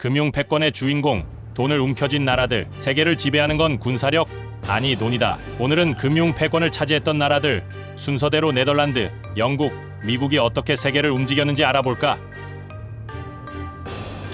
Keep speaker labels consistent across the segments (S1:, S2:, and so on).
S1: 금융 패권의 주인공, 돈을 움켜쥔 나라들, 세계를 지배하는 건 군사력? 아니 돈이다. 오늘은 금융 패권을 차지했던 나라들, 순서대로 네덜란드, 영국, 미국이 어떻게 세계를 움직였는지 알아볼까?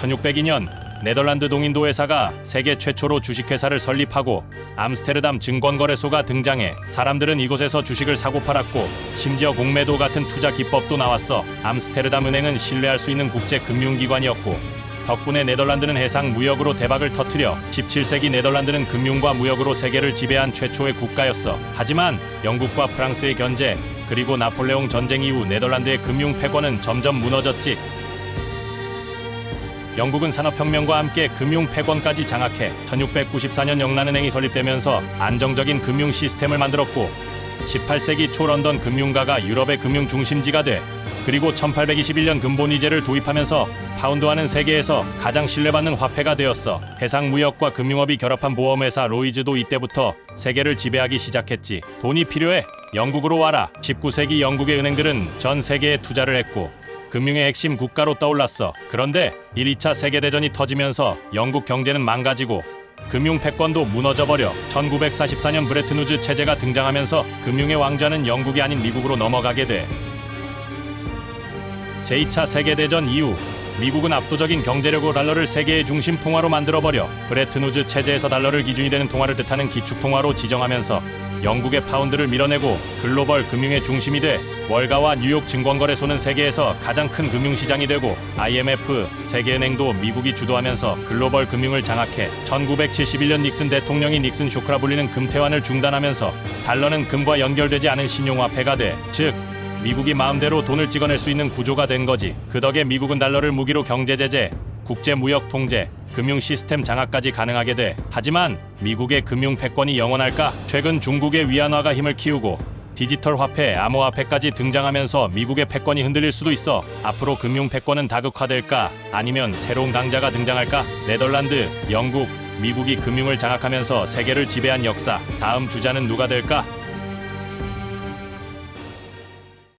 S1: 1602년 네덜란드 동인도 회사가 세계 최초로 주식회사를 설립하고 암스테르담 증권거래소가 등장해 사람들은 이곳에서 주식을 사고 팔았고 심지어 공매도 같은 투자 기법도 나왔어. 암스테르담 은행은 신뢰할 수 있는 국제 금융기관이었고 덕분에 네덜란드는 해상 무역으로 대박을 터뜨려 17세기 네덜란드는 금융과 무역으로 세계를 지배한 최초의 국가였어. 하지만 영국과 프랑스의 견제 그리고 나폴레옹 전쟁 이후 네덜란드의 금융 패권은 점점 무너졌지. 영국은 산업혁명과 함께 금융 패권까지 장악해 1694년 영란은행이 설립되면서 안정적인 금융 시스템을 만들었고 18세기 초 런던 금융가가 유럽의 금융 중심지가 돼 그리고 1821년 근본위제를 도입하면서 파운드화는 세계에서 가장 신뢰받는 화폐가 되었어. 해상 무역과 금융업이 결합한 보험회사 로이즈도 이때부터 세계를 지배하기 시작했지. 돈이 필요해. 영국으로 와라. 19세기 영국의 은행들은 전 세계에 투자를 했고 금융의 핵심 국가로 떠올랐어. 그런데 1, 2차 세계대전이 터지면서 영국 경제는 망가지고 금융 패권도 무너져버려 1944년 브레트누즈 체제가 등장하면서 금융의 왕좌는 영국이 아닌 미국으로 넘어가게 돼. 제2차 세계대전 이후 미국은 압도적인 경제력으로 달러를 세계의 중심 통화로 만들어버려 브레트누즈 체제에서 달러를 기준이 되는 통화를 뜻하는 기축 통화로 지정하면서 영국의 파운드를 밀어내고 글로벌 금융의 중심이 돼 월가와 뉴욕 증권거래소는 세계에서 가장 큰 금융시장이 되고 IMF, 세계은행도 미국이 주도하면서 글로벌 금융을 장악해 1971년 닉슨 대통령이 닉슨 쇼크라 불리는 금태환을 중단하면서 달러는 금과 연결되지 않은 신용화폐가 돼. 즉 미국이 마음대로 돈을 찍어낼 수 있는 구조가 된 거지. 그 덕에 미국은 달러를 무기로 경제 제재, 국제 무역 통제, 금융 시스템 장악까지 가능하게 돼. 하지만 미국의 금융 패권이 영원할까? 최근 중국의 위안화가 힘을 키우고 디지털 화폐, 암호화폐까지 등장하면서 미국의 패권이 흔들릴 수도 있어. 앞으로 금융 패권은 다극화될까? 아니면 새로운 강자가 등장할까? 네덜란드, 영국, 미국이 금융을 장악하면서 세계를 지배한 역사. 다음 주자는 누가 될까?